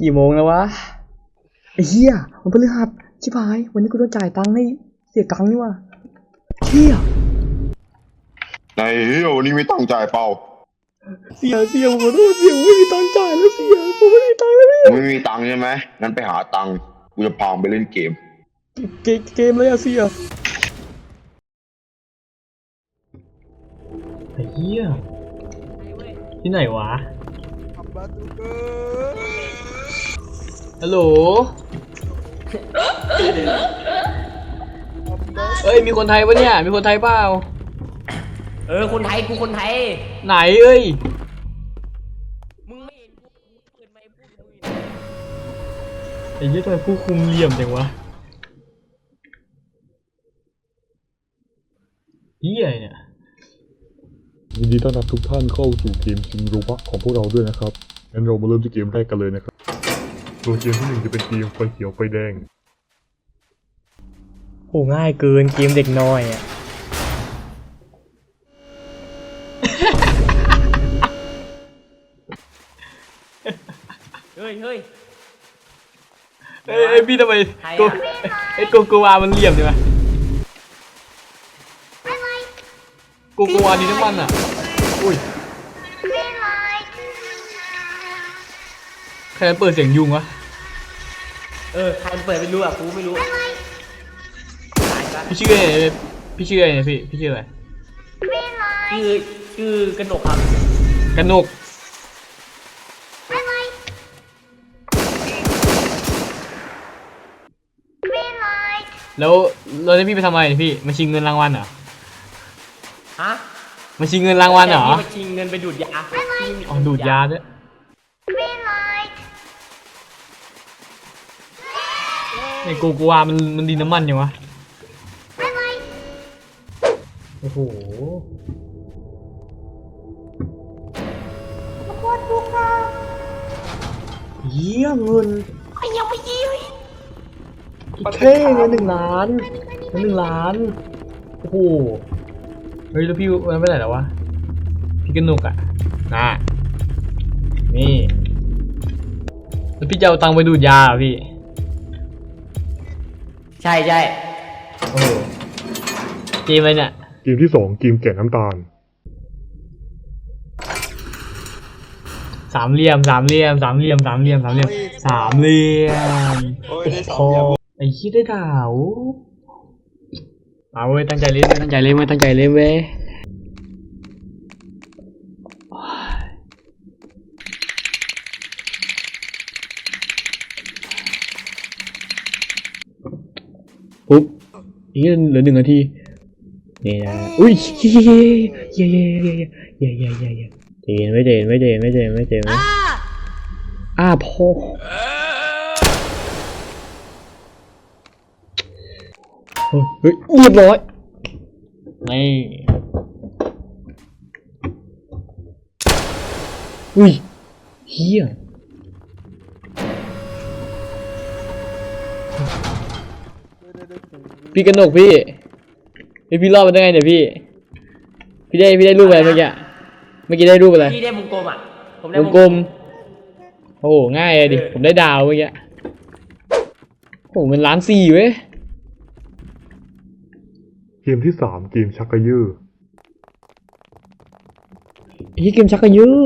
กี่โมงแล้ววะไอ้เหี้ยมันพฤหัสชิบหาย วันนี้กูต้องจ่ายตังค์ให้เสียกังค์นี่ว่ะเชี่ยในเฮียวันนี้ไม่ต้องจ่ายเปล่าเสียเสียผมขอโทษเสียผมไม่มีตังค์จ่ายแล้วเสียผมไม่มีตังค์แล้วพี่ไม่มีตังค์ใช่ไหมงั้นไปหาตังค์กูจะพามึงไปเล่นเกม เกมเกมเลยอะเสียไอ้เหี้ยที่ไหนวะ ฮัลโหล เอ้ย มีคนไทยปะเนี่ย มีคนไทยเปล่า เออ คนไทย กูคนไทย ไหนเอ้ย มึงไม่เห็นกูกูเปิดไมค์พูดกับมึงอยู่ไอ้เหี้ยทำไมผู้คุมเหลี่ยมจังวะเหี้ยเนี่ย ยินดีต้อนรับทุกท่านเข้าสู่เกมชิงโรบะของพวกเราด้วยนะครับงั้นเรามาเริ่มที่เกมแรกกันเลยนะครับ โดยเกมที่หนึ่งจะเป็นเกมไฟเขียวไฟแดง โหง่ายเกินเกมเด็กน้อยอะ เฮ้ยเฮ้ย เอ้ยเอ้ยพี่ทำไมใครอะ กูไอ้ยกูกูวามันเหลี่ยมใช่ไหมกูกูวาดีน้ำมันอะอุ้ย ครเปิดเสียงยุงวะเออใครมันเปิดไม่รู้อะกูไม่รู้ตายซะพี่ชื่ออะไรเนี่ยพี่ชื่ออะไรเนี่ยพี่พี่ชื่ออะไรชื่อชื่อกระหนกครับกนกแล้วเราจะพี่ไปทำอะไรเนี่ยพี่มาชิงเงินรางวัลเหรอฮะมาชิงเงินรางวัลเหรอแต่นี่มาชิงเงินไปดูดยาอ๋อดูดยาด้วย ไอ้กูกูวามันมันดีน้ำมันยังวะโอ้โหเยี่ยเงินยังไม่ยี่เลยอีกเท่เงินหนึ่งล้านเงินหนึ่งล้าน โอ้โห เฮ้ยแล้วพี่วันนั้นไปไหนแล้ววะ พี่กระหนุกอะน่ะนี่ แล้วพี่จะเอาตังค์ไปดูดยาเหรอพี่ ใช่ใช่โอ้โหเกมอะไรเนี่ย เกมที่สองเกมแกะน้ำตาล สามเหลี่ยมสามเหลี่ยมสามเหลี่ยมสามเหลี่ยมสามเหลี่ยมสามเหลี่ยมโอ้ยได้โอ้ไอ้คิดได้ดาวเอาเว้ยตั้งใจเล่นเว้ยตั้งใจเล่นเว้ยตั้งใจเล่นเว้ย ปุ๊บอีกเหลือหนึ่งนาทีนี่นะอุ้ยเย้เย้เย้เย้เย้เย้เย้เย้เย้เจนไม่เจนไม่เจนไม่เจนไม่เจนไม่อ้าพ่อเฮ้ยเฮ้ยเรียบร้อยนี่อุ้ยเฮีย พี่กนกพี่พี่พี่รอดมาได้ไงเนี่ยพี่ พี่ได้พี่ได้รูปอะไรเมื่อกี้เมื่อกี้ได้รูปอะไรพี่ได้วงกลมอะผมได้ววงงกกลลมมโอ้โหง่ายเลยดิเออผมได้ดาวเมื่อกี้โอ้โหมันล้านสี่เว้ยเกมที่สามเกมชักกระยือไอ้เกมชักกระยือ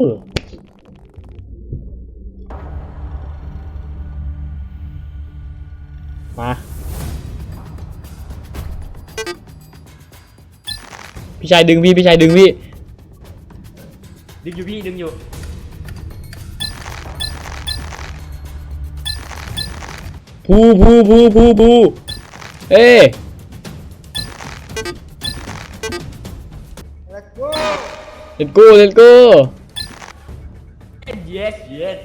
มา พี่ชายดึงพี่พี่ชายดึงพี่ดึงอยู่พี่ดึงอยู่ภูภูภูภูภูเอ้เลตโก้เลตโก้ yes yes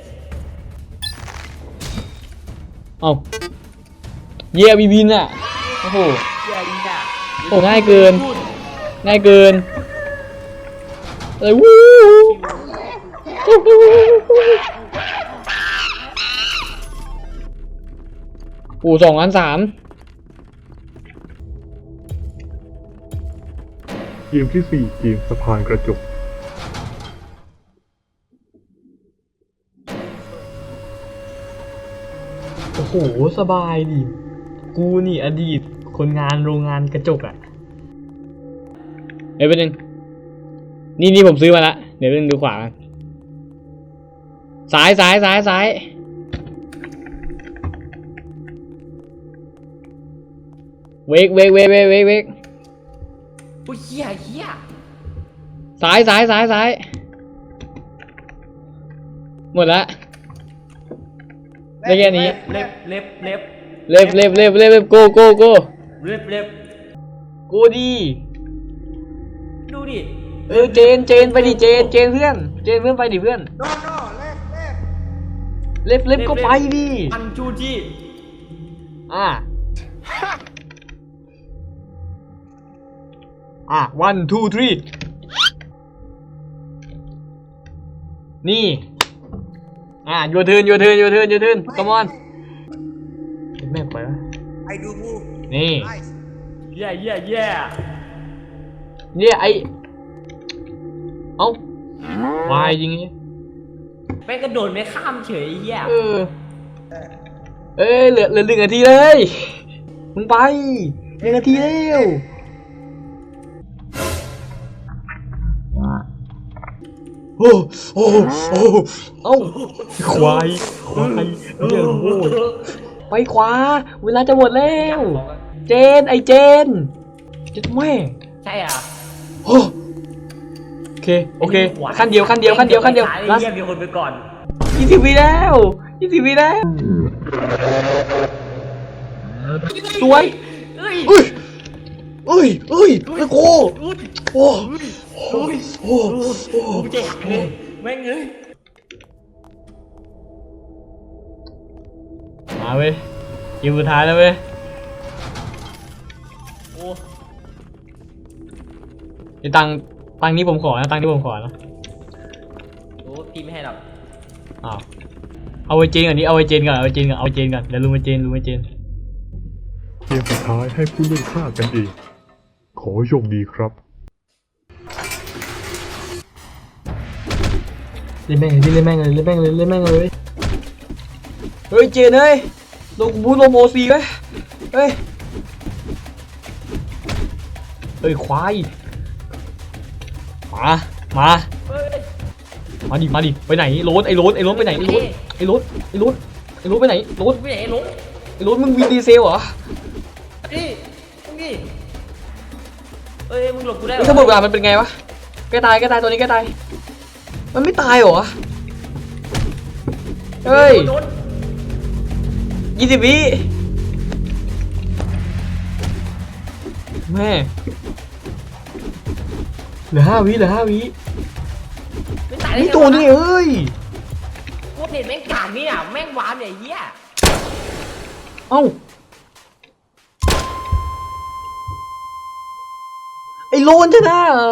เอ้าเยี่ยมีบินอะ โอ้โหเหี้ยอีน่ะโอ้ง่ายเกิน ง่ายเกินเอ้ยวู้โอ้สองล้านสามเกมที่สี่เกมสะพานกระจกโห สบายดิ กูนี่อดีตคนงานโรงงานกระจกอะ่ะ เอ้ยเป็นหนึ่งนี่นี่ผมซื้อมาละเดี๋ยวเป็นงดูขวากันซ้ายซ้ายซ้ายซ้ายเวกเวกเวกเวกเวกเวกอุ้ยเหี้ยเหี้ยซ้ายซ้ายซ้ายซ้ายหมดละได้แค่นี้เล็บเล็บเล็บเล็บเล็บเล็บเล็บเล็บโกโกโกเล็บเล็บโกดี ดูดิเออเจนเจนไปดิเจนเจนเพื่อน เจนเพื่อนไปดิเพื่อนโน่โน่เล็บเล็บเล็บเล็บก็ไปดิอันจูจี้อะอะ one two three นี่ อะโยเทินโยเทินโยเทินโยเทิน come on แม่งไปวะไอดูมูฟนี่ไนส์เหี้ยเหี้ยเหี้ย เนี่ยไอเอ้าวายจริงไงแม่งกระโดดไม่ข้ามเฉยไอ้เหี้ยเออ เอ้ยเหลือเหลือหนึ่งนาทีเลยมึงไปหนึ่งนาทีแล้วโอ้โอ้โอ้เอ้าควายควายเรื่องโง่ไปขวา เวลาจะหมดแล้ว เจนไอเจนเจ็ดแม่ใช่อะ โอ้โอเคโอเคขั้นเดียวขั้นเดียวขั้นเดียวขั้นเดียวไอ้ลัสเหี้ยมีคนไปก่อนยี่สิบวิแล้วยี่สิบวิแล้วสวยเอ้ยอุ้ยอุ้ยอุ้ยตะโกอุ้ยโอ้อุ้ยโอ้โอ้โอ้กูจะหักเลยแม่งเอ้ยมาเว้ยเกมสุดท้ายแล้วเว้ยโอ้ ไอตังค์ตังค์นี้ผมขอนะตังค์นี้ผมขอนะโหพี่ไม่ให้หรอกอ้าวเอาไว้เจนก่อนนี้เอาไว้เจนก่อนเอาไว้เจนก่อนเอาไว้เจนก่อนเดี๋ยวลุงไปเจนลุงไปเจนเกมสุดท้ายให้ผู้เล่นฆ่ากันเอง ขอให้โชคดีครับ เล่นแม่งเลยเล่นแม่งเลยเล่นแม่งเลยเล่นแม่งเลยเฮ้ยเจนเฮ้ยลงบูลงโอซีเว้ยเฮ้ยเฮ้ยควาย มามา เฮ้ยมาดิ มาดิ ไปไหนโรถไอ้โรถไอ้โรถไปไหนไอ้โรถไอ้โรถไอ้โรถไอ้โรถไปไหนโรถไปไหนลงไอ้โรถมึงวีดีเซลเหรอนี่มึงนี่เอ้ยมึงหลบกูได้แล้วถ้าหมดเวลามันเป็นไงวะแกตายแกตายตัวนี้แกตาย มันไม่ตายเหรอ เฮ้ยโดนยี่สิบวิแม่ เหลือห้าวิเหลือห้าวิไม่ตายได้นี่ไงตัวนี้เอ้ย กูเห็นแม่งกลางนี่อะแม่งวามเนี่ยไอ้เหี้ยเอ้า ไอ้โลนชนะเหรอ